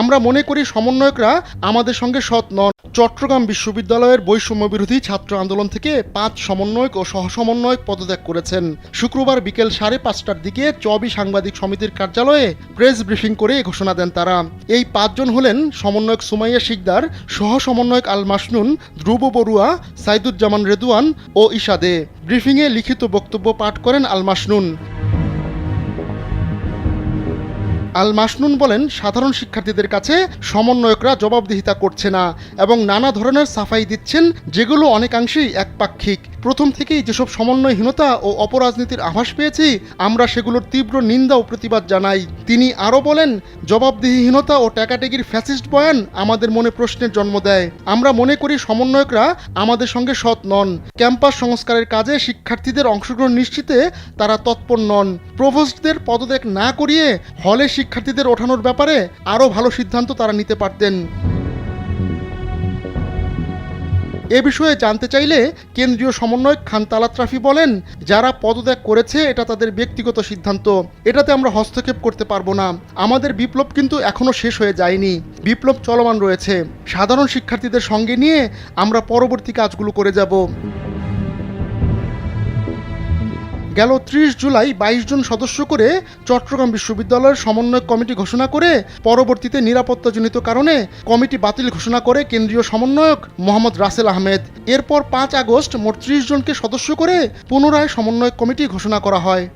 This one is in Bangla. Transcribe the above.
আমরা মনে করি সমন্বয়করা আমাদের সঙ্গে সৎ নন। চট্টগ্রাম বিশ্ববিদ্যালয়ের বৈষম্য বিরোধী ছাত্র আন্দোলন থেকে পাঁচ সমন্বয়ক ও সহসমন্বয়ক পদত্যাগ করেছেন। শুক্রবার বিকেল সাড়ে পাঁচটার দিকে চবি সাংবাদিক সমিতির কার্যালয়ে প্রেস ব্রিফিং করে ঘোষণা দেন তারা। এই পাঁচজন হলেন সমন্বয়ক সুমাইয়া শিকদার সহ সমন্বয়ক আল মাসনুন, ধ্রুব বড়ুয়া, সাইদুজ্জামান রেদুয়ান ও ইশাদে। ব্রিফিংয়ে লিখিত বক্তব্য পাঠ করেন আল মাসনুন। আল মাসনুন বলেন, সাধারণ শিক্ষার্থীদের কাছে সমন্বয়করা জবাবদিহিতা করছে না এবং নানা ধরনের সাফাই দিচ্ছেন, যেগুলো অনেকাংশেই একপাক্ষিক। প্রথম থেকেই যেসব সমন্বয়হীনতা ও অপরাজনীতির আভাস পেয়েছি, আমরা সেগুলোর তীব্র নিন্দা ও প্রতিবাদ জানাই। তিনি আরও বলেন, জবাবদিহিহীনতা ও ট্যাকাটেগির ফ্যাসিস্ট বয়ান আমাদের মনে প্রশ্নের জন্ম দেয়। আমরা মনে করি সমন্বয়করা আমাদের সঙ্গে সৎ নন। ক্যাম্পাস সংস্কারের কাজে শিক্ষার্থীদের অংশগ্রহণ নিশ্চিতে তারা তৎপর নন। প্রভোস্টদের পদত্যাগ না করিয়ে হলে শিক্ষার্থীদের ওঠানোর ব্যাপারে আরও ভালো সিদ্ধান্ত তারা নিতে পারতেন। এ বিষয়ে জানতে চাইলে কেন্দ্রীয় সমন্বয়ক খান তালাত রাফি বলেন, যারা পদত্যাগ করেছে, এটা তাদের ব্যক্তিগত সিদ্ধান্ত। এটাতে আমরা হস্তক্ষেপ করতে পারব না। আমাদের বিপ্লব কিন্তু এখনও শেষ হয়ে যায়নি। বিপ্লব চলমান রয়েছে। সাধারণ শিক্ষার্থীদের সঙ্গে নিয়ে আমরা পরবর্তী কাজগুলো করে যাব। গেল ত্রিশ জুলাই বাইশ জন সদস্য করে চট্টগ্রাম বিশ্ববিদ্যালয়ের সমন্বয় কমিটি ঘোষণা করে পরবর্তীতে নিরাপত্তাজনিত কারণে কমিটি বাতিল ঘোষণা করে কেন্দ্রীয় সমন্বয়ক মোহাম্মদ রাসেল আহমেদ। এরপর পাঁচ আগস্ট মোট ত্রিশ জনকে সদস্য করে পুনরায় সমন্বয় কমিটি ঘোষণা করা হয়।